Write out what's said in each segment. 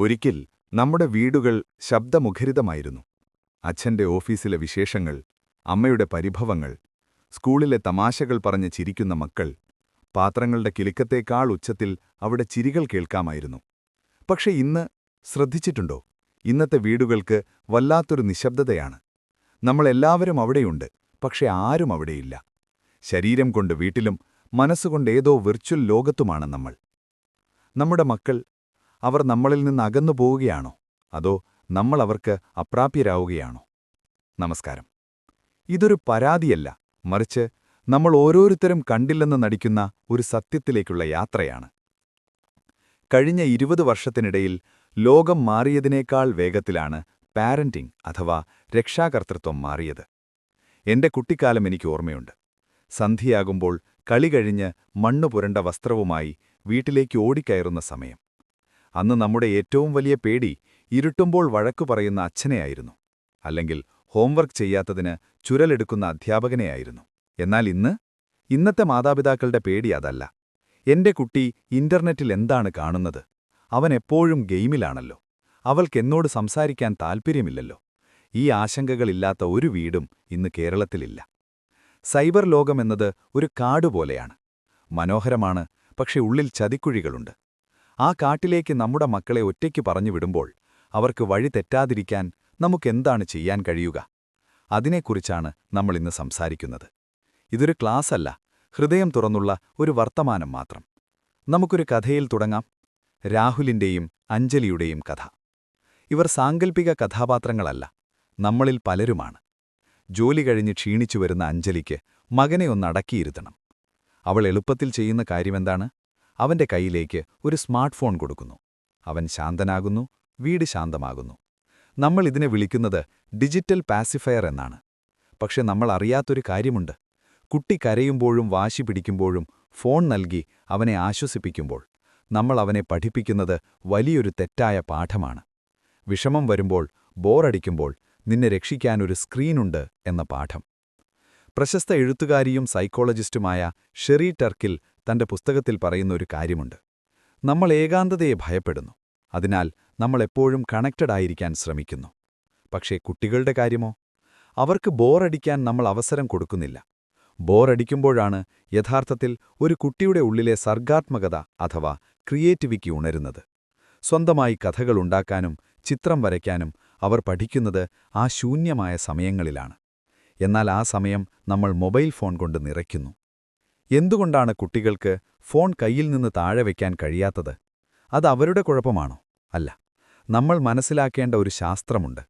ഒരിക്കൽ നമ്മുടെ വീടുകൾ ശബ്ദമുഖരിതമായിരുന്നു. അച്ഛന്റെ ഓഫീസിലെ വിശേഷങ്ങൾ അമ്മയുടെ പരിഭവങ്ങൾ സ്കൂളിലെ തമാശകൾ പറഞ്ഞ് ചിരിക്കുന്ന മക്കൾ പാത്രങ്ങളുടെ കിലുക്കത്തേക്കാൾ ഉച്ചത്തിൽ അവിടെ ചിരികൾ കേൾക്കാമായിരുന്നു. പക്ഷെ ഇന്ന് ശ്രദ്ധിച്ചിട്ടുണ്ടോ? ഇന്നത്തെ വീടുകൾക്ക് വല്ലാത്തൊരു നിശബ്ദതയാണ്. നമ്മളെല്ലാവരും അവിടെയുണ്ട് പക്ഷെ ആരും അവിടെയില്ല. ശരീരം കൊണ്ട് വീട്ടിലും മനസ്സുകൊണ്ട് ഏതോ വിർച്വൽ ലോകത്തുമാണ് നമ്മൾ. നമ്മുടെ മക്കൾ അവർ നമ്മളിൽ നിന്ന് അകന്നു പോവുകയാണോ അതോ നമ്മൾ അവർക്ക് അപ്രാപ്യരാവുകയാണോ? നമസ്കാരം. ഇതൊരു പരാതിയല്ല. മറിച്ച് നമ്മൾ ഓരോരുത്തരും കണ്ടില്ലെന്ന് നടിക്കുന്ന ഒരു സത്യത്തിലേക്കുള്ള യാത്രയാണ്. കഴിഞ്ഞ ഇരുപത് വർഷത്തിനിടയിൽ ലോകം മാറിയതിനേക്കാൾ വേഗത്തിലാണ് പാരന്റിംഗ് അഥവാ രക്ഷാകർത്തൃത്വം മാറിയത്. എന്റെ കുട്ടിക്കാലം എനിക്ക് ഓർമ്മയുണ്ട്. സന്ധ്യയാകുമ്പോൾ കളി കഴിഞ്ഞ് മണ്ണു പുരണ്ട വസ്ത്രവുമായി വീട്ടിലേക്ക് ഓടിക്കയറുന്ന സമയം. അന്ന് നമ്മുടെ ഏറ്റവും വലിയ പേടി ഇരുട്ടുമ്പോൾ വഴക്കു പറയുന്ന അച്ഛനെയായിരുന്നു. അല്ലെങ്കിൽ ഹോംവർക്ക് ചെയ്യാത്തതിന് ചുരലെടുക്കുന്ന അധ്യാപകനെയായിരുന്നു. എന്നാൽ ഇന്ന് ഇന്നത്തെ മാതാപിതാക്കളുടെ പേടി അതല്ല. എന്റെ കുട്ടി ഇന്റർനെറ്റിൽ എന്താണ് കാണുന്നത്? അവൻ എപ്പോഴും ഗെയിമിലാണല്ലോ. അവൾക്കെന്നോട് സംസാരിക്കാൻ താൽപ്പര്യമില്ലല്ലോ. ഈ ആശങ്കകളില്ലാത്ത ഒരു വീടും ഇന്ന് കേരളത്തിലില്ല. സൈബർ ലോകമെന്നത് ഒരു കാടുപോലെയാണ്. മനോഹരമാണ് പക്ഷെ ഉള്ളിൽ ചതിക്കുഴികളുണ്ട്. ആ കാട്ടിലേക്ക് നമ്മുടെ മക്കളെ ഒറ്റയ്ക്ക് പറഞ്ഞു വിടുമ്പോൾ അവർക്ക് വഴി തെറ്റാതിരിക്കാൻ നമുക്കെന്താണ് ചെയ്യാൻ കഴിയുക? അതിനെക്കുറിച്ചാണ് നമ്മൾ ഇന്ന് സംസാരിക്കുന്നത്. ഇതൊരു ക്ലാസ്സല്ല ഹൃദയം തുറന്നുള്ള ഒരു വർത്തമാനം മാത്രം. നമുക്കൊരു കഥയിൽ തുടങ്ങാം. രാഹുലിന്റെയും അഞ്ജലിയുടെയും കഥ. ഇവർ സാങ്കൽപ്പിക കഥാപാത്രങ്ങളല്ല നമ്മളിൽ പലരുമാണ്. ജോലി കഴിഞ്ഞ് ക്ഷീണിച്ചു വരുന്ന അഞ്ജലിക്ക് മകനെ ഒന്നടക്കിയിരുത്തണം അവൾ എളുപ്പത്തിൽ ചെയ്യുന്ന കാര്യമെന്താണ്? അവന്റെ കയ്യിലേക്ക് ഒരു സ്മാർട്ട് ഫോൺ കൊടുക്കുന്നു. അവൻ ശാന്തനാകുന്നു വീട് ശാന്തമാകുന്നു. നമ്മൾ ഇതിനെ വിളിക്കുന്നത് ഡിജിറ്റൽ പാസിഫയർ എന്നാണ്. പക്ഷെ നമ്മൾ അറിയാത്തൊരു കാര്യമുണ്ട്. കുട്ടി കരയുമ്പോഴും വാശി പിടിക്കുമ്പോഴും ഫോൺ നൽകി അവനെ ആശ്വസിപ്പിക്കുമ്പോൾ നമ്മൾ അവനെ പഠിപ്പിക്കുന്നത് വലിയൊരു തെറ്റായ പാഠമാണ്. വിഷമം വരുമ്പോൾ ബോറടിക്കുമ്പോൾ നിന്നെ രക്ഷിക്കാനൊരു സ്ക്രീനുണ്ട് എന്ന പാഠം. പ്രശസ്ത എഴുത്തുകാരിയും സൈക്കോളജിസ്റ്റുമായ ഷെറി ടർക്കിൽ തന്റെ പുസ്തകത്തിൽ പറയുന്ന ഒരു കാര്യമുണ്ട്. നമ്മൾ ഏകാന്തതയെ ഭയപ്പെടുന്നു. അതിനാൽ നമ്മൾ എപ്പോഴും കണക്റ്റഡ് ആയിരിക്കാൻ ശ്രമിക്കുന്നു. പക്ഷേ കുട്ടികളുടെ കാര്യമോ? അവർക്ക് ബോറടിക്കാൻ നമ്മൾ അവസരം കൊടുക്കുന്നില്ല. ബോറടിക്കുമ്പോഴാണ് യഥാർത്ഥത്തിൽ ഒരു കുട്ടിയുടെ ഉള്ളിലെ സർഗാത്മകത അഥവാ ക്രിയേറ്റിവിറ്റി ഉണരുന്നത്. സ്വന്തമായി കഥകളുണ്ടാക്കാനും ചിത്രം വരയ്ക്കാനും അവർ പഠിക്കുന്നത് ആ ശൂന്യമായ സമയങ്ങളിലാണ്. എന്നാൽ ആ സമയം നമ്മൾ മൊബൈൽ ഫോൺ കൊണ്ട് നിറയ്ക്കുന്നു. എന്തുകൊണ്ടാണ് കുട്ടികൾക്ക് ഫോൺ കയ്യിൽ നിന്ന് താഴെ വയ്ക്കാൻ കഴിയാത്തത്? അത് അവരുടെ കുഴപ്പമാണോ? അല്ല. നമ്മൾ മനസ്സിലാക്കേണ്ട ഒരു ശാസ്ത്രമുണ്ട്.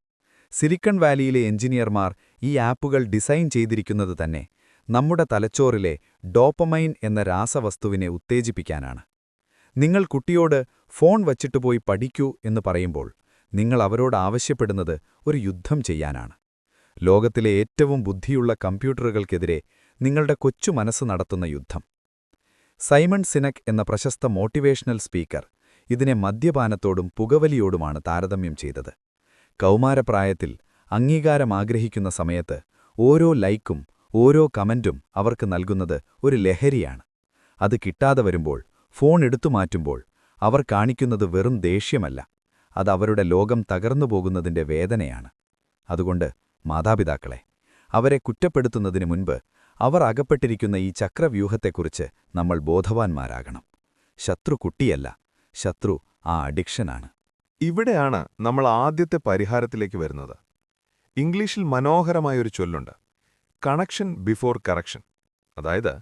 സിലിക്കൺ വാലിയിലെ എഞ്ചിനീയർമാർ ഈ ആപ്പുകൾ ഡിസൈൻ ചെയ്തിരിക്കുന്നത് തന്നെ നമ്മുടെ തലച്ചോറിലെ ഡോപ്പമൈൻ എന്ന രാസവസ്തുവിനെ ഉത്തേജിപ്പിക്കാനാണ്. നിങ്ങൾ കുട്ടിയോട് ഫോൺ വച്ചിട്ടുപോയി പഠിക്കൂ എന്ന് പറയുമ്പോൾ നിങ്ങൾ അവരോട് ആവശ്യപ്പെടുന്നത് ഒരു യുദ്ധം ചെയ്യാനാണ്. ലോകത്തിലെ ഏറ്റവും ബുദ്ധിയുള്ള കമ്പ്യൂട്ടറുകൾക്കെതിരെ നിങ്ങളുടെ കൊച്ചു മനസ്സ് നടത്തുന്ന യുദ്ധം. സൈമൺ സിനക് എന്ന പ്രശസ്ത മോട്ടിവേഷണൽ സ്പീക്കർ ഇതിനെ മദ്യപാനത്തോടും പുകവലിയോടുമാണ് താരതമ്യം ചെയ്തത്. കൗമാരപ്രായത്തിൽ അംഗീകാരം ആഗ്രഹിക്കുന്ന സമയത്ത് ഓരോ ലൈക്കും ഓരോ കമന്റും അവർക്ക് നൽകുന്നത് ഒരു ലഹരിയാണ്. അത് കിട്ടാതെ വരുമ്പോൾ ഫോൺ എടുത്തുമാറ്റുമ്പോൾ അവർ കാണിക്കുന്നത് വെറും ദേഷ്യമല്ല. അത് അവരുടെ ലോകം തകർന്നു പോകുന്നതിന്റെ വേദനയാണ്. അതുകൊണ്ട് മാതാപിതാക്കളെ അവരെ കുറ്റപ്പെടുത്തുന്നതിന് മുൻപ് അവർ അകപ്പെട്ടിരിക്കുന്ന ഈ ചക്രവ്യൂഹത്തെക്കുറിച്ച് നമ്മൾ ബോധവാന്മാരാകണം. ശത്രു കുട്ടിയല്ല ശത്രു ആ അഡിക്ഷനാണ്. ഇവിടെയാണ് നമ്മൾ ആദ്യത്തെ പരിഹാരത്തിലേക്ക് വരുന്നത്. ഇംഗ്ലീഷിൽ മനോഹരമായൊരു ചൊല്ലുണ്ട്. Connection before correction. അതായത്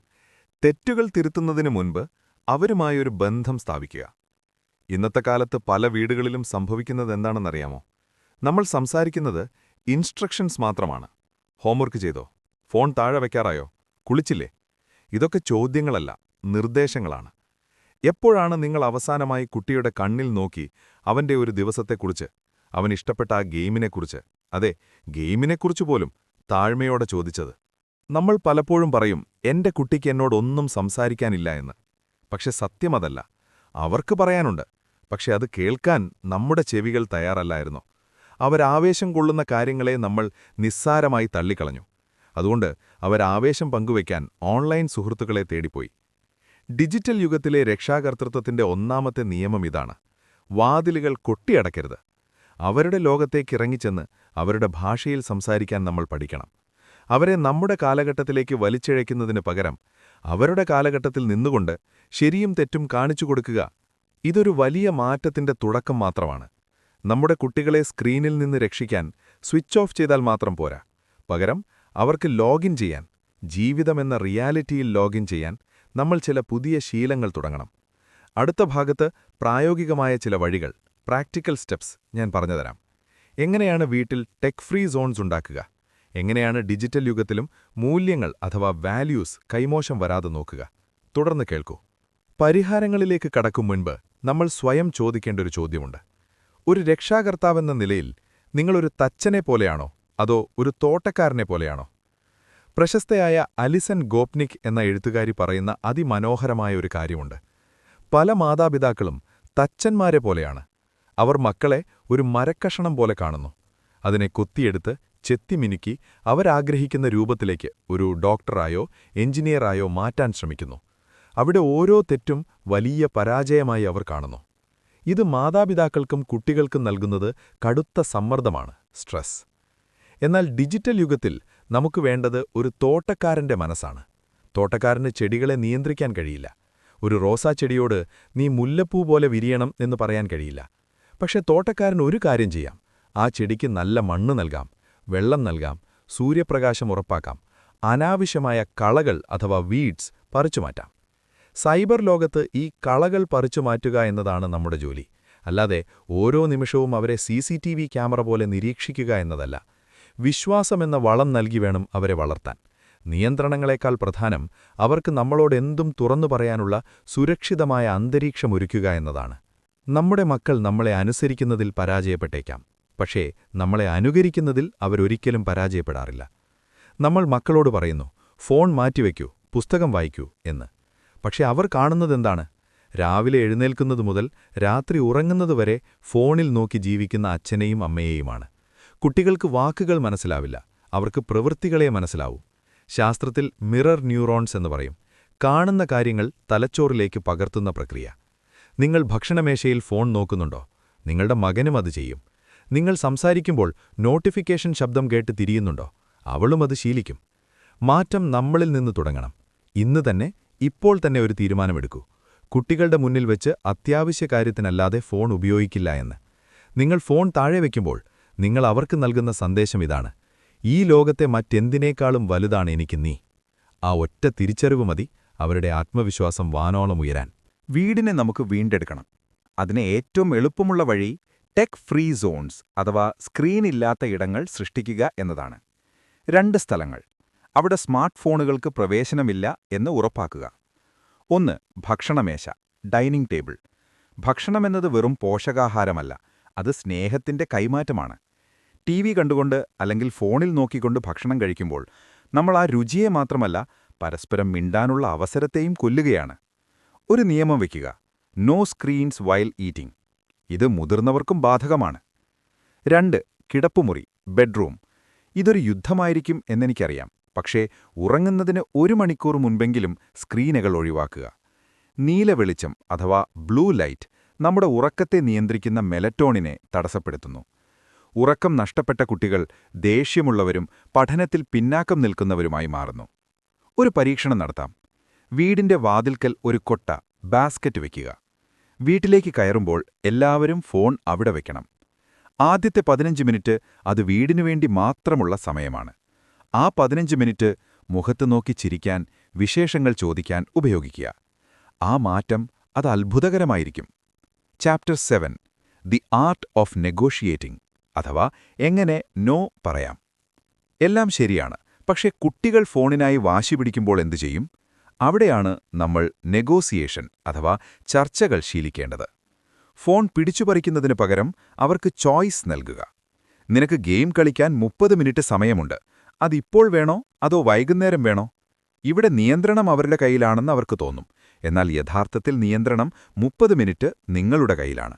തെറ്റുകൾ തിരുത്തുന്നതിന് മുൻപ് അവരുമായൊരു ബന്ധം സ്ഥാപിക്കുക. ഇന്നത്തെ കാലത്ത് പല വീടുകളിലും സംഭവിക്കുന്നത് എന്താണെന്നറിയാമോ നമ്മൾ സംസാരിക്കുന്നത് ഇൻസ്ട്രക്ഷൻസ് മാത്രമാണ്. ഹോംവർക്ക് ചെയ്തോ? ഫോൺ താഴെ വയ്ക്കാറായോ കുളിച്ചില്ലേ? ഇതൊക്കെ ചോദ്യങ്ങളല്ല നിർദ്ദേശങ്ങളാണ്. എപ്പോഴാണ് നിങ്ങൾ അവസാനമായി കുട്ടിയുടെ കണ്ണിൽ നോക്കി അവന്റെ ഒരു ദിവസത്തെക്കുറിച്ച് അവൻ ഇഷ്ടപ്പെട്ട ആ ഗെയിമിനെക്കുറിച്ച്? അതെ ഗെയിമിനെക്കുറിച്ച് പോലും താഴ്മയോടെ ചോദിച്ചത്. നമ്മൾ പലപ്പോഴും പറയും എന്റെ കുട്ടിക്ക് എന്നോടൊന്നും സംസാരിക്കാനില്ല എന്ന്. പക്ഷെ സത്യമതല്ല അവർക്ക് പറയാനുണ്ട്. പക്ഷെ അത് കേൾക്കാൻ നമ്മുടെ ചെവികൾ തയ്യാറല്ലായിരുന്നോ. അവരാവേശം കൊള്ളുന്ന കാര്യങ്ങളെ നമ്മൾ നിസ്സാരമായി തള്ളിക്കളഞ്ഞു. അതുകൊണ്ട് അവർ അവരാവേശം പങ്കുവയ്ക്കാൻ ഓൺലൈൻ സുഹൃത്തുക്കളെ തേടിപ്പോയി. ഡിജിറ്റൽ യുഗത്തിലെ രക്ഷാകർത്തൃത്വത്തിന്റെ ഒന്നാമത്തെ നിയമം ഇതാണ്. വാതിലുകൾ കൊട്ടിയടക്കരുത് അവരുടെ ലോകത്തേക്ക് ഇറങ്ങിച്ചെന്ന് അവരുടെ ഭാഷയിൽ സംസാരിക്കാൻ നമ്മൾ പഠിക്കണം. അവരെ നമ്മുടെ കാലഘട്ടത്തിലേക്ക് വലിച്ചിഴയ്ക്കുന്നതിന് പകരം അവരുടെ കാലഘട്ടത്തിൽ നിന്നുകൊണ്ട് ശരിയും തെറ്റും കാണിച്ചു കൊടുക്കുക ഇതൊരു വലിയ മാറ്റത്തിന്റെ തുടക്കം മാത്രമാണ്. നമ്മുടെ കുട്ടികളെ സ്ക്രീനിൽ നിന്ന് രക്ഷിക്കാൻ സ്വിച്ച് ഓഫ് ചെയ്താൽ മാത്രം പോരാ. പകരം അവർക്ക് ലോഗിൻ ചെയ്യാൻ ജീവിതമെന്ന റിയാലിറ്റിയിൽ ലോഗിൻ ചെയ്യാൻ നമ്മൾ ചില പുതിയ ശീലങ്ങൾ തുടങ്ങണം. അടുത്ത ഭാഗത്ത് പ്രായോഗികമായ ചില വഴികൾ പ്രാക്ടിക്കൽ സ്റ്റെപ്സ് ഞാൻ പറഞ്ഞുതരാം എങ്ങനെയാണ് വീട്ടിൽ ടെക് ഫ്രീ സോൺസ് ഉണ്ടാക്കുക? എങ്ങനെയാണ് ഡിജിറ്റൽ യുഗത്തിലും മൂല്യങ്ങൾ അഥവാ വാല്യൂസ് കൈമോശം വരാതെ നോക്കുക? തുടർന്ന് കേൾക്കൂ. പരിഹാരങ്ങളിലേക്ക് കടക്കും മുൻപ് നമ്മൾ സ്വയം ചോദിക്കേണ്ട ഒരു ചോദ്യമുണ്ട്. ഒരു രക്ഷാകർത്താവെന്ന നിലയിൽ നിങ്ങളൊരു തച്ചനെ പോലെയാണോ? അതോ ഒരു തോട്ടക്കാരനെ പോലെയാണോ? പ്രശസ്തയായ അലിസൻ ഗോപ്നിക് എന്ന എഴുത്തുകാരി പറയുന്ന അതിമനോഹരമായ ഒരു കാര്യമുണ്ട്. പല മാതാപിതാക്കളും തച്ചന്മാരെ പോലെയാണ്. അവർ മക്കളെ ഒരു മരക്കഷണം പോലെ കാണുന്നു. അതിനെ കൊത്തിയെടുത്ത് ചെത്തിമിനുക്കി അവരാഗ്രഹിക്കുന്ന രൂപത്തിലേക്ക് ഒരു ഡോക്ടറായോ എഞ്ചിനീയറായോ മാറ്റാൻ ശ്രമിക്കുന്നു. അവിടെ ഓരോ തെറ്റും വലിയ പരാജയമായി അവർ കാണുന്നു. ഇത് മാതാപിതാക്കൾക്കും കുട്ടികൾക്കും നൽകുന്നത് കടുത്ത സമ്മർദ്ദമാണ് സ്ട്രെസ്. എന്നാൽ ഡിജിറ്റൽ യുഗത്തിൽ നമുക്ക് വേണ്ടത് ഒരു തോട്ടക്കാരന്റെ മനസ്സാണ്. തോട്ടക്കാരന് ചെടികളെ നിയന്ത്രിക്കാൻ കഴിയില്ല. ഒരു റോസാ ചെടിയോട് നീ മുല്ലപ്പൂ പോലെ വിരിയണം എന്ന് പറയാൻ കഴിയില്ല. പക്ഷേ തോട്ടക്കാരൻ ഒരു കാര്യം ചെയ്യാം. ആ ചെടിക്ക് നല്ല മണ്ണ് നൽകാം വെള്ളം നൽകാം സൂര്യപ്രകാശം ഉറപ്പാക്കാം അനാവശ്യമായ കളകൾ അഥവാ വീഡ്സ് പറിച്ചുമാറ്റാം സൈബർ ലോകത്ത് ഈ കളകൾ പറിച്ചുമാറ്റുക എന്നതാണ് നമ്മുടെ ജോലി. അല്ലാതെ ഓരോ നിമിഷവും അവരെ സി ക്യാമറ പോലെ നിരീക്ഷിക്കുക എന്നതല്ല. വിശ്വാസമെന്ന വളം നൽകി വേണം അവരെ വളർത്താൻ. നിയന്ത്രണങ്ങളെക്കാൾ പ്രധാനം അവർക്ക് നമ്മളോടെന്തും തുറന്നു പറയാനുള്ള സുരക്ഷിതമായ അന്തരീക്ഷമൊരുക്കുക എന്നതാണ്. നമ്മുടെ മക്കൾ നമ്മളെ അനുസരിക്കുന്നതിൽ പരാജയപ്പെട്ടേക്കാം. പക്ഷേ നമ്മളെ അനുകരിക്കുന്നതിൽ അവരൊരിക്കലും പരാജയപ്പെടാറില്ല. നമ്മൾ മക്കളോട് പറയുന്നു ഫോൺ മാറ്റിവെക്കൂ പുസ്തകം വായിക്കൂ എന്ന്. പക്ഷെ അവർ കാണുന്നതെന്താണ്? രാവിലെ എഴുന്നേൽക്കുന്നതു മുതൽ രാത്രി ഉറങ്ങുന്നതുവരെ ഫോണിൽ നോക്കി ജീവിക്കുന്ന അച്ഛനെയും അമ്മയെയുമാണ്. കുട്ടികൾക്ക് വാക്കുകൾ മനസ്സിലാവില്ല. അവർക്ക് പ്രവൃത്തികളെ മനസ്സിലാവൂ. ശാസ്ത്രത്തിൽ മിറർ ന്യൂറോൺസ് എന്ന് പറയും. കാണുന്ന കാര്യങ്ങൾ തലച്ചോറിലേക്ക് പകർത്തുന്ന പ്രക്രിയ. നിങ്ങൾ ഭക്ഷണമേശയിൽ ഫോൺ നോക്കുന്നുണ്ടോ? നിങ്ങളുടെ മകനും അത് ചെയ്യും. നിങ്ങൾ സംസാരിക്കുമ്പോൾ നോട്ടിഫിക്കേഷൻ ശബ്ദം കേട്ട് തിരിയുന്നുണ്ടോ? അവളും അത് ശീലിക്കും. മാറ്റം നമ്മളിൽ നിന്ന് തുടങ്ങണം. ഇന്ന് തന്നെ ഇപ്പോൾ തന്നെ ഒരു തീരുമാനമെടുക്കൂ. കുട്ടികളുടെ മുന്നിൽ വെച്ച് അത്യാവശ്യ കാര്യത്തിനല്ലാതെ ഫോൺ ഉപയോഗിക്കില്ല എന്ന്. നിങ്ങൾ ഫോൺ താഴെ വയ്ക്കുമ്പോൾ നിങ്ങൾ അവർക്ക് നൽകുന്ന സന്ദേശം ഇതാണ്. ഈ ലോകത്തെ മറ്റെന്തിനേക്കാളും വലുതാണ് എനിക്ക് നീ. ആ ഒറ്റ തിരിച്ചറിവ് മതി അവരുടെ ആത്മവിശ്വാസം വാനോളം ഉയരാൻ. വീടിനെ നമുക്ക് വീണ്ടെടുക്കണം. അതിനെ ഏറ്റവും എളുപ്പമുള്ള വഴി ടെക് ഫ്രീ സോൺസ് അഥവാ സ്ക്രീൻ ഇല്ലാത്ത ഇടങ്ങൾ സൃഷ്ടിക്കുക എന്നതാണ്. രണ്ട് സ്ഥലങ്ങൾ. അവിടെ സ്മാർട്ട് ഫോണുകൾക്ക് പ്രവേശനമില്ല എന്ന് ഉറപ്പാക്കുക. ഒന്ന് ഭക്ഷണമേശ ഡൈനിങ് ടേബിൾ. ഭക്ഷണമെന്നത് വെറും പോഷകാഹാരമല്ല അത് സ്നേഹത്തിന്റെ കൈമാറ്റമാണ്. ടി വി കണ്ടുകൊണ്ട് അല്ലെങ്കിൽ ഫോണിൽ നോക്കിക്കൊണ്ട് ഭക്ഷണം കഴിക്കുമ്പോൾ നമ്മൾ ആ രുചിയെ മാത്രമല്ല പരസ്പരം മിണ്ടാനുള്ള അവസരത്തെയും കൊല്ലുകയാണ്. ഒരു നിയമം വയ്ക്കുക നോ സ്ക്രീൻസ് വൈൽ ഈറ്റിംഗ് ഇത് മുതിർന്നവർക്കും ബാധകമാണ്. രണ്ട് കിടപ്പുമുറി ബെഡ്റൂം ഇതൊരു യുദ്ധമായിരിക്കും എന്നെനിക്കറിയാം. പക്ഷേ ഉറങ്ങുന്നതിന് ഒരു മണിക്കൂർ മുൻപെങ്കിലും സ്ക്രീനുകൾ ഒഴിവാക്കുക. നീല വെളിച്ചം അഥവാ ബ്ലൂ ലൈറ്റ് നമ്മുടെ ഉറക്കത്തെ നിയന്ത്രിക്കുന്ന മെലറ്റോണിനെ തടസ്സപ്പെടുത്തുന്നു. ഉറക്കം നഷ്ടപ്പെട്ട കുട്ടികൾ ദേഷ്യമുള്ളവരും പഠനത്തിൽ പിന്നാക്കം നിൽക്കുന്നവരുമായി മാറുന്നു. ഒരു പരീക്ഷണം നടത്താം. വീടിന്റെ വാതിൽക്കൽ ഒരു കൊട്ട ബാസ്ക്കറ്റ് വയ്ക്കുക വീട്ടിലേക്ക് കയറുമ്പോൾ എല്ലാവരും ഫോൺ അവിടെ വയ്ക്കണം ആദ്യത്തെ പതിനഞ്ച് മിനിറ്റ് അത് വീടിനു വേണ്ടി മാത്രമുള്ള സമയമാണ്. ആ പതിനഞ്ച് മിനിറ്റ് മുഖത്ത് നോക്കി ചിരിക്കാൻ വിശേഷങ്ങൾ ചോദിക്കാൻ ഉപയോഗിക്കുക. ആ മാറ്റം അത് അത്ഭുതകരമായിരിക്കും. Chapter seven. The art of negotiating. അഥവാ എങ്ങനെ നോ പറയാം. എല്ലാം ശരിയാണ്. പക്ഷേ കുട്ടികൾ ഫോണിനായി വാശി പിടിക്കുമ്പോൾ എന്തു ചെയ്യും? അവിടെയാണ് നമ്മൾ നെഗോസിയേഷൻ അഥവാ ചർച്ചകൾ ശീലിക്കേണ്ടത്. ഫോൺ പിടിച്ചുപറിക്കുന്നതിന് പകരം അവർക്ക് ചോയ്സ് നൽകുക. നിനക്ക് ഗെയിം കളിക്കാൻ മുപ്പത് മിനിറ്റ് സമയമുണ്ട്. അതിപ്പോൾ വേണോ? അതോ വൈകുന്നേരം വേണോ? ഇവിടെ നിയന്ത്രണം അവരുടെ കയ്യിലാണെന്ന് അവർക്ക് തോന്നും. എന്നാൽ യഥാർത്ഥത്തിൽ നിയന്ത്രണം മുപ്പത് മിനിറ്റ് നിങ്ങളുടെ കയ്യിലാണ്.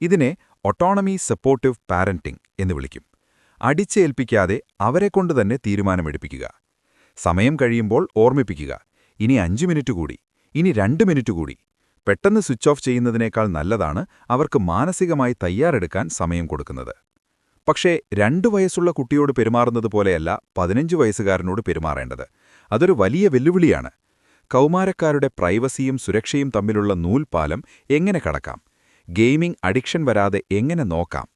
ഇതിനെ ഒട്ടോണമി സപ്പോർട്ടീവ് പാരന്റിംഗ് എന്ന് വിളിക്കും. അടിച്ചേൽപ്പിക്കാതെ അവരെക്കൊണ്ട് തന്നെ തീരുമാനമെടുപ്പിക്കുക. സമയം കഴിയുമ്പോൾ ഓർമ്മിപ്പിക്കുക. ഇനി അഞ്ചു മിനിറ്റ് കൂടി. ഇനി രണ്ട് മിനിറ്റ് കൂടി. പെട്ടെന്ന് സ്വിച്ച് ഓഫ് ചെയ്യുന്നതിനേക്കാൾ നല്ലതാണ് അവർക്ക് മാനസികമായി തയ്യാറെടുക്കാൻ സമയം കൊടുക്കുന്നത്. പക്ഷേ രണ്ടു വയസ്സുള്ള കുട്ടിയോട് പെരുമാറുന്നത് പോലെയല്ല പതിനഞ്ച് വയസ്സുകാരനോട് പെരുമാറേണ്ടത്. അതൊരു വലിയ വെല്ലുവിളിയാണ്. കൗമാരക്കാരുടെ പ്രൈവസിയും സുരക്ഷയും തമ്മിലുള്ള നൂൽപാലം എങ്ങനെ കടക്കാം? ഗെയിമിംഗ് അഡിക്ഷൻ വരാതെ എങ്ങനെ നോക്കാം?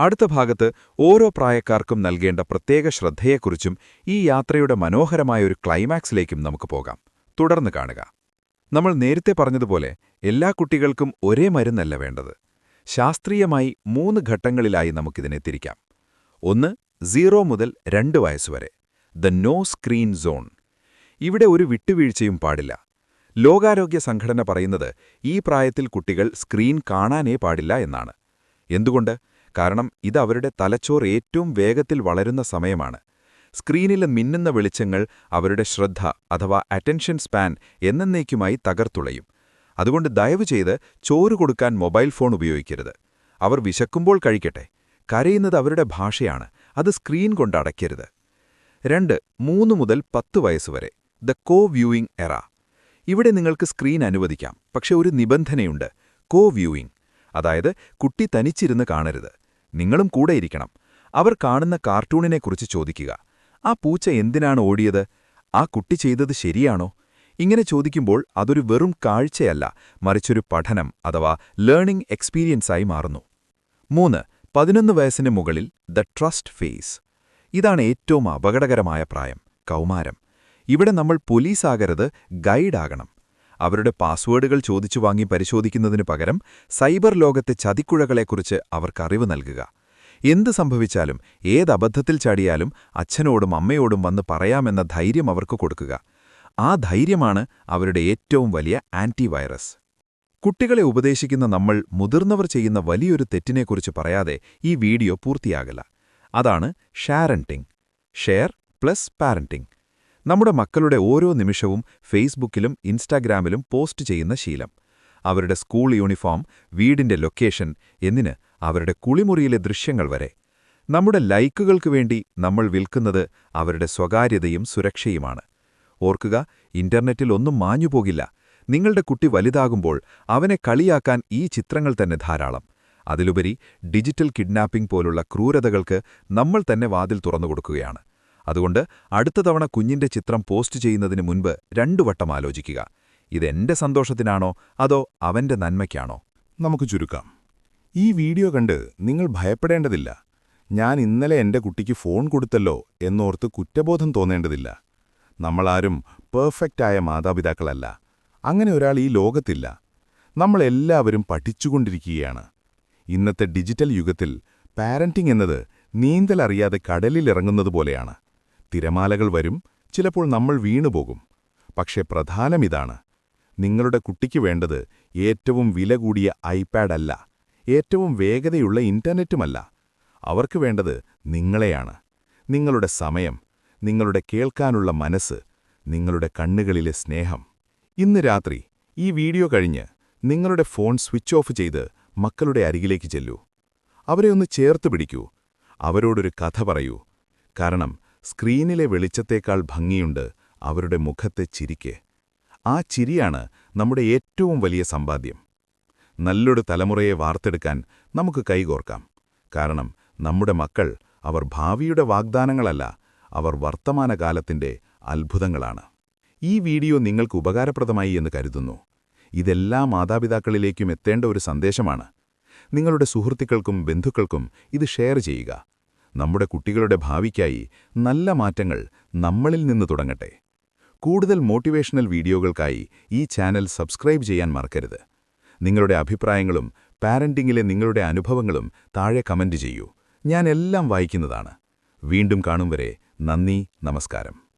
അടുത്ത ഭാഗത്ത് ഓരോ പ്രായക്കാർക്കും നൽകേണ്ട പ്രത്യേക ശ്രദ്ധയെക്കുറിച്ചും ഈ യാത്രയുടെ മനോഹരമായ ഒരു ക്ലൈമാക്സിലേക്കും നമുക്ക് പോകാം. തുടർന്ന് കാണുക. നമ്മൾ നേരത്തെ പറഞ്ഞതുപോലെ എല്ലാ കുട്ടികൾക്കും ഒരേ മരുന്നല്ല വേണ്ടത്. ശാസ്ത്രീയമായി മൂന്ന് ഘട്ടങ്ങളിലായി നമുക്കിതിനെ തിരിക്കാം. ഒന്ന് സീറോ മുതൽ രണ്ട് വയസ്സുവരെ ദ നോ സ്ക്രീൻ സോൺ. ഇവിടെ ഒരു വിട്ടുവീഴ്ചയും പാടില്ല. ലോകാരോഗ്യ സംഘടന പറയുന്നത് ഈ പ്രായത്തിൽ കുട്ടികൾ സ്ക്രീൻ കാണാനേ പാടില്ല എന്നാണ്. എന്തുകൊണ്ട്? കാരണം ഇത് അവരുടെ തലച്ചോർ ഏറ്റവും വേഗത്തിൽ വളരുന്ന സമയമാണ്. സ്ക്രീനിലെ മിന്നുന്ന വെളിച്ചങ്ങൾ അവരുടെ ശ്രദ്ധ അഥവാ അറ്റൻഷൻ സ്പാൻ എന്നേക്കുമായി തകർത്തുളയും. അതുകൊണ്ട് ദയവ് ചെയ്ത് ചോറ് കൊടുക്കാൻ മൊബൈൽ ഫോൺ ഉപയോഗിക്കരുത്. അവർ വിശക്കുമ്പോൾ കഴിക്കട്ടെ. കരയുന്നത് അവരുടെ ഭാഷയാണ്. അത് സ്ക്രീൻ കൊണ്ട് അടയ്ക്കരുത്. രണ്ട് മൂന്ന് മുതൽ പത്ത് വയസ്സുവരെ ദ കോ വ്യൂയിങ് എറ. ഇവിടെ നിങ്ങൾക്ക് സ്ക്രീൻ അനുവദിക്കാം. പക്ഷെ ഒരു നിബന്ധനയുണ്ട്. കോ വ്യൂയിങ് അതായത് കുട്ടി തനിച്ചിരുന്ന് കാണരുത്. നിങ്ങളും കൂടെ ഇരിക്കണം. അവർ കാണുന്ന കാർട്ടൂണിനെക്കുറിച്ച് ചോദിക്കുക. ആ പൂച്ച എന്തിനാണ് ഓടിയത്? ആ കുട്ടി ചെയ്തത് ശരിയാണോ? ഇങ്ങനെ ചോദിക്കുമ്പോൾ അതൊരു വെറും കാഴ്ചയല്ല മറിച്ചൊരു പഠനം അഥവാ ലേണിംഗ് എക്സ്പീരിയൻസായി മാറുന്നു. മൂന്ന് പതിനൊന്ന് വയസ്സിന് മുകളിൽ ദ ട്രസ്റ്റ് ഫേസ്. ഇതാണ് ഏറ്റവും അപകടകരമായ പ്രായം കൗമാരം. ഇവിടെ നമ്മൾ പോലീസാകരുത് ഗൈഡാകണം. അവരുടെ പാസ്വേഡുകൾ ചോദിച്ചു വാങ്ങി പരിശോധിക്കുന്നതിനു പകരം സൈബർ ലോകത്തെ ചതിക്കുഴകളെക്കുറിച്ച് അവർക്കറിവ് നൽകുക. എന്ത് സംഭവിച്ചാലും ഏതബദ്ധത്തിൽ ചാടിയാലും അച്ഛനോടും അമ്മയോടും വന്ന് പറയാമെന്ന ധൈര്യം അവർക്ക് കൊടുക്കുക. ആ ധൈര്യമാണ് അവരുടെ ഏറ്റവും വലിയ ആന്റിവൈറസ്. കുട്ടികളെ ഉപദേശിക്കുന്ന നമ്മൾ മുതിർന്നവർ ചെയ്യുന്ന വലിയൊരു തെറ്റിനെക്കുറിച്ച് പറയാതെ ഈ വീഡിയോ പൂർത്തിയാകില്ല. അതാണ് ഷാരന്റിംഗ് ഷെയർ പ്ലസ് പാരന്റിംഗ് നമ്മുടെ മക്കളുടെ ഓരോ നിമിഷവും ഫേസ്ബുക്കിലും ഇൻസ്റ്റാഗ്രാമിലും പോസ്റ്റ് ചെയ്യുന്ന ശീലം. അവരുടെ സ്കൂൾ യൂണിഫോം വീടിന്റെ ലൊക്കേഷൻ എന്നിന് അവരുടെ കുളിമുറിയിലെ ദൃശ്യങ്ങൾ വരെ. നമ്മുടെ ലൈക്കുകൾക്ക് വേണ്ടി നമ്മൾ വിൽക്കുന്നത് അവരുടെ സ്വകാര്യതയും സുരക്ഷയുമാണ്. ഓർക്കുക ഇന്റർനെറ്റിൽ ഒന്നും മാഞ്ഞുപോകില്ല നിങ്ങളുടെ കുട്ടി വലുതാകുമ്പോൾ അവനെ കളിയാക്കാൻ ഈ ചിത്രങ്ങൾ തന്നെ ധാരാളം. അതിലുപരി ഡിജിറ്റൽ കിഡ്നാപ്പിംഗ് പോലുള്ള ക്രൂരതകൾക്ക് നമ്മൾ തന്നെ വാതിൽ തുറന്നുകൊടുക്കുകയാണ് അതുകൊണ്ട് അടുത്ത തവണ കുഞ്ഞിന്റെ ചിത്രം പോസ്റ്റ് ചെയ്യുന്നതിന് മുൻപ് രണ്ടു വട്ടം ആലോചിക്കുക. ഇതെന്റെ സന്തോഷത്തിനാണോ? അതോ അവന്റെ നന്മയ്ക്കാണോ? നമുക്ക് ചുരുക്കാം. ഈ വീഡിയോ കണ്ട് നിങ്ങൾ ഭയപ്പെടേണ്ടതില്ല. ഞാൻ ഇന്നലെ എന്റെ കുട്ടിക്ക് ഫോൺ കൊടുത്തല്ലോ എന്നോർത്ത് കുറ്റബോധം തോന്നേണ്ടതില്ല. നമ്മളാരും പെർഫെക്റ്റായ മാതാപിതാക്കളല്ല. അങ്ങനെ ഒരാൾ ഈ ലോകത്തില്ല. നമ്മളെല്ലാവരും പഠിച്ചുകൊണ്ടിരിക്കുകയാണ്. ഇന്നത്തെ ഡിജിറ്റൽ യുഗത്തിൽ പാരന്റിംഗ് എന്നത് നീന്തലറിയാതെ കടലിലിറങ്ങുന്നതുപോലെയാണ് തിരമാലകൾ വരും ചിലപ്പോൾ നമ്മൾ വീണുപോകും. പക്ഷേ പ്രധാനമിതാണ് നിങ്ങളുടെ കുട്ടിക്ക് വേണ്ടത് ഏറ്റവും വില കൂടിയ ഐപാഡല്ല ഏറ്റവും വേഗതയുള്ള ഇന്റർനെറ്റുമല്ല. അവർക്ക് വേണ്ടത് നിങ്ങളെയാണ്. നിങ്ങളുടെ സമയം നിങ്ങളുടെ കേൾക്കാനുള്ള മനസ്സ് നിങ്ങളുടെ കണ്ണുകളിലെ സ്നേഹം. ഇന്ന് രാത്രി ഈ വീഡിയോ കഴിഞ്ഞ് നിങ്ങളുടെ ഫോൺ സ്വിച്ച് ഓഫ് ചെയ്ത് മക്കളുടെ അരികിലേക്ക് ചെല്ലൂ. അവരെ ഒന്ന് ചേർത്ത് പിടിക്കൂ. അവരോടൊരു കഥ പറയൂ. കാരണം സ്ക്രീനിലെ വെളിച്ചത്തേക്കാൾ ഭംഗിയുണ്ട് അവരുടെ മുഖത്തെ ചിരിക്ക്. ആ ചിരിയാണ് നമ്മുടെ ഏറ്റവും വലിയ സമ്പാദ്യം. നല്ലൊരു തലമുറയെ വാർത്തെടുക്കാൻ നമുക്ക് കൈകോർക്കാം. കാരണം നമ്മുടെ മക്കൾ അവർ ഭാവിയുടെ വാഗ്ദാനങ്ങളല്ല അവർ വർത്തമാനകാലത്തിന്റെ അത്ഭുതങ്ങളാണ്. ഈ വീഡിയോ നിങ്ങൾക്ക് ഉപകാരപ്രദമായി എന്ന് കരുതുന്നു. ഇതെല്ലാ മാതാപിതാക്കളിലേക്കും എത്തേണ്ട ഒരു സന്ദേശമാണ്. നിങ്ങളുടെ സുഹൃത്തുക്കൾക്കും ബന്ധുക്കൾക്കും ഇത് ഷെയർ ചെയ്യുക. നമ്മുടെ കുട്ടികളുടെ ഭാവിക്കായി നല്ല മാറ്റങ്ങൾ നമ്മളിൽ നിന്ന് തുടങ്ങട്ടെ. കൂടുതൽ മോട്ടിവേഷണൽ വീഡിയോകൾക്കായി ഈ ചാനൽ സബ്സ്ക്രൈബ് ചെയ്യാൻ മറക്കരുത്. നിങ്ങളുടെ അഭിപ്രായങ്ങളും പാരന്റിങ്ങിലെ നിങ്ങളുടെ അനുഭവങ്ങളും താഴെ കമന്റ് ചെയ്യൂ. ഞാൻ എല്ലാം വായിക്കുന്നതാണ്. വീണ്ടും കാണും വരെ നന്ദി നമസ്കാരം.